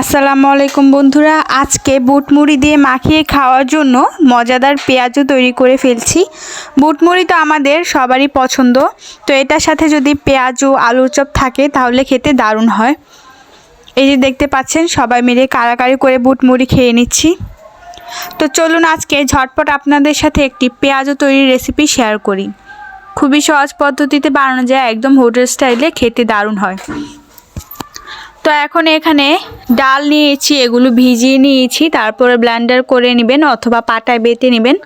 আসসালামু আলাইকুম বন্ধুরা, আজকে বুটমুড়ি দিয়ে মাখিয়ে খাওয়ার জন্য মজাদার পেঁয়াজও তৈরি করে ফেলছি। বুটমুড়ি তো আমাদের সবারই পছন্দ, তো এটার সাথে যদি পেঁয়াজ ও আলুর চপ থাকে তাহলে খেতে দারুণ হয়। এই যে দেখতে পাচ্ছেন, সবাই মিলে কারাকারি করে বুটমুড়ি খেয়ে নিচ্ছি। তো চলুন আজকে ঝটপট আপনাদের সাথে একটি পেঁয়াজও তৈরির রেসিপি শেয়ার করি। খুবই সহজ পদ্ধতিতে বানানো যায়, একদম হোটেল স্টাইলে খেতে দারুণ হয়। তো এখন এখানে ডাল নিয়েছি, এগুলো ভিজিয়ে নিয়েছি, তারপরে ব্লেন্ডার করে নেবেন অথবা পাটায় বেটে নেবেন।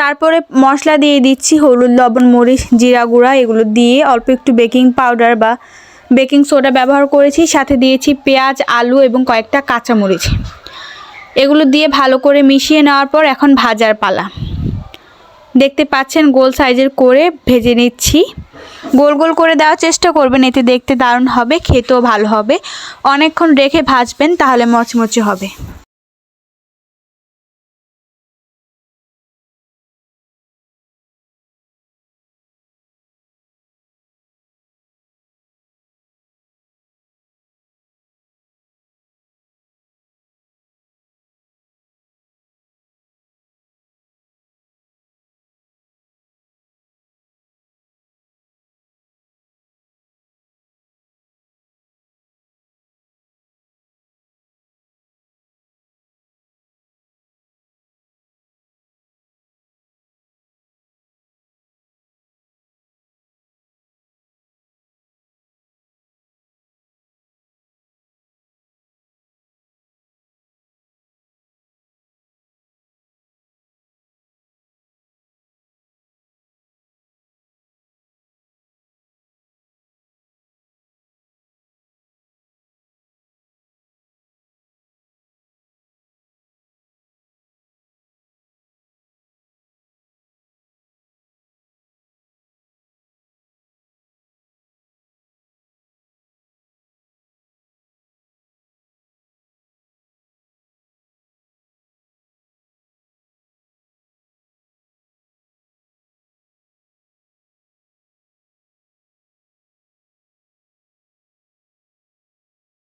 তারপরে মশলা দিয়ে দিচ্ছি হলুদ, লবণ, মরিচ, জিরা গুঁড়া, এগুলো দিয়ে অল্প একটু বেকিং পাউডার বা বেকিং সোডা ব্যবহার করেছি। সাথে দিয়েছি পেঁয়াজ, আলু এবং কয়েকটা কাঁচামরিচ। এগুলো দিয়ে ভালো করে মিশিয়ে নেওয়ার পর এখন ভাজার পালা। দেখতে পাচ্ছেন গোল সাইজের করে ভেজে নিচ্ছি। গোল গোল করে দেওয়ার চেষ্টা করবেন, এতে দেখতে দারুণ হবে, খেতেও ভালো হবে। অনেকক্ষণ রেখে ভাজবেন, তাহলে মচমচে হবে।